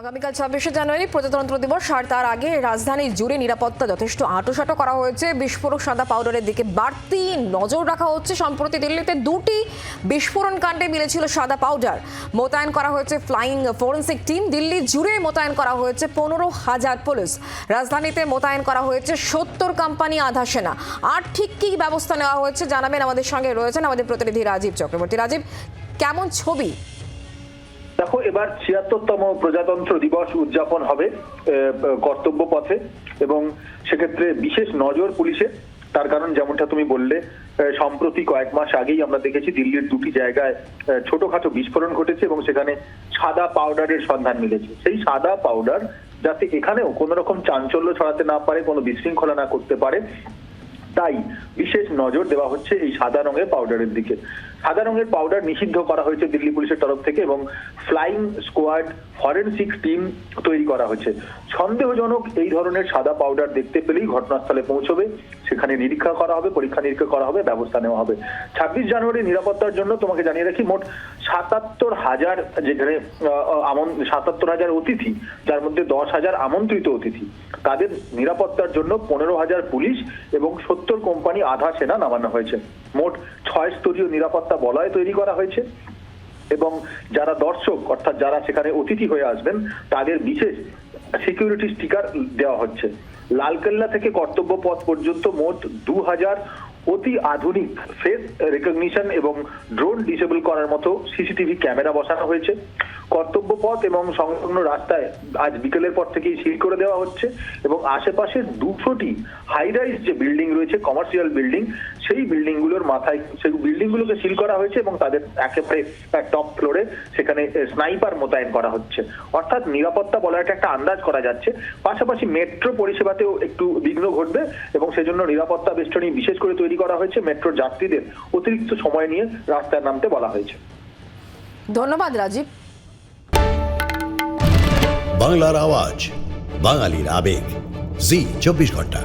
আগামীকাল ছাব্বিশে জানুয়ারি প্রজাতন্ত্র দিবস, আর তার আগে রাজধানী জুড়ে নিরাপত্তা যথেষ্ট আঁটোসাঁটো করা হয়েছে। বিস্ফোরক সাদা পাউডারের দিকে বাড়তি নজর রাখা হচ্ছে। সম্প্রতি দিল্লিতে দুটি বিস্ফোরণ কাণ্ডে মিলেছিল সাদা পাউডার। মোতায়েন করা হয়েছে ফ্লাইং ফোরেন্সিক টিম। দিল্লি জুড়ে মোতায়েন করা হয়েছে পনেরো হাজার পুলিশ। রাজধানীতে মোতায়েন করা হয়েছে সত্তর কোম্পানি আধা সেনা। আর ঠিক কী ব্যবস্থা নেওয়া হয়েছে জানাবেন আমাদের সঙ্গে রয়েছেন আমাদের প্রতিনিধি রাজীব চক্রবর্তী। রাজীব, কেমন ছবি? দেখো, এবার ছিয়াত্তরতম প্রজাতন্ত্র দিবস উদযাপন হবে কর্তব্য পথে, এবং সেক্ষেত্রে বিশেষ নজর পুলিশের তার কারণ যেমনটা তুমি বললে সম্প্রতি কয়েক মাস আগেই আমরা দেখেছি দিল্লির দুটি জায়গায় ছোটখাটো বিস্ফোরণ ঘটেছে এবং সেখানে সাদা পাউডারের সন্ধান মিলেছে। সেই সাদা পাউডার যাতে এখানেও কোনো রকম চাঞ্চল্য ছড়াতে না পারে, কোনো বিশৃঙ্খলা না করতে পারে তাই বিশেষ নজর দেওয়া হচ্ছে এই সাদা রঙের পাউডারের দিকে। সাদা রঙের পাউডার নিষিদ্ধ করা হয়েছে দিল্লি পুলিশের তরফ থেকে এবং ফ্লাইং স্কোয়াড ফরেনসিক টিম তৈরি করা হয়েছে। সন্দেহজনক এই ধরনের সাদা পাউডার দেখতে পেলেই ঘটনাস্থলে পৌঁছবে। সেখানে নিরীক্ষা করা হবে পরীক্ষা নিরীক্ষা করা হবে, ব্যবস্থা নেওয়া হবে। ছাব্বিশ জানুয়ারি নিরাপত্তার জন্য তোমাকে জানিয়ে রাখি, মোট সাতাত্তর হাজার যেখানে সাতাত্তর হাজার অতিথি, যার মধ্যে দশ হাজার আমন্ত্রিত অতিথি। তাদের নিরাপত্তার জন্য পনেরো হাজার পুলিশ এবং সত্তর কোম্পানি আধা সেনা নামানো হয়েছে। মোট ছয় স্তরীয় নিরাপত্তা বলয় তৈরি করা হয়েছে এবং যারা দর্শক, অর্থাৎ যারা সেখানে অতিথি হয়ে আসবেন, তাদের বিশেষ সিকিউরিটি স্টিকার দেওয়া হচ্ছে। লালকেল্লা থেকে কর্তব্য পথ পর্যন্ত মোট দু হাজার অতি আধুনিক ফেস রেকগনিশন এবং ড্রোন ডিসেবল করার মতো সিসিটিভি ক্যামেরা বসানো হয়েছে। কর্তব্য পথ এবং সংলগ্ন রাস্তায় আজ বিকেলের পর থেকেই সিল করে দেওয়া হচ্ছে এবং আশেপাশের দুশোটি হাই রাইজ যে বিল্ডিং রয়েছে কমার্শিয়াল বিল্ডিং সেই বিল্ডিংগুলোর মাথায় সেই বিল্ডিং গুলোকে সিল করা হয়েছে এবং তাদের একেবারে টপ ফ্লোরে সেখানে স্নাইপার মোতায়েন করা হচ্ছে। অর্থাৎ নিরাপত্তা বলয়টা একটা আন্দাজ করা যাচ্ছে। পাশাপাশি মেট্রো পরিষেবাতেও একটু বিঘ্ন ঘটবে এবং সেজন্য নিরাপত্তা বেষ্টনী বিশেষ করে তৈরি করা হয়েছে মেট্রোর যাত্রীদের অতিরিক্ত সময় নিয়ে রাস্তায় নামতে বলা হয়েছে। ধন্যবাদ রাজীব। বাংলার আওয়াজ বাঙালির আবেগ। জি চব্বিশ ঘণ্টা।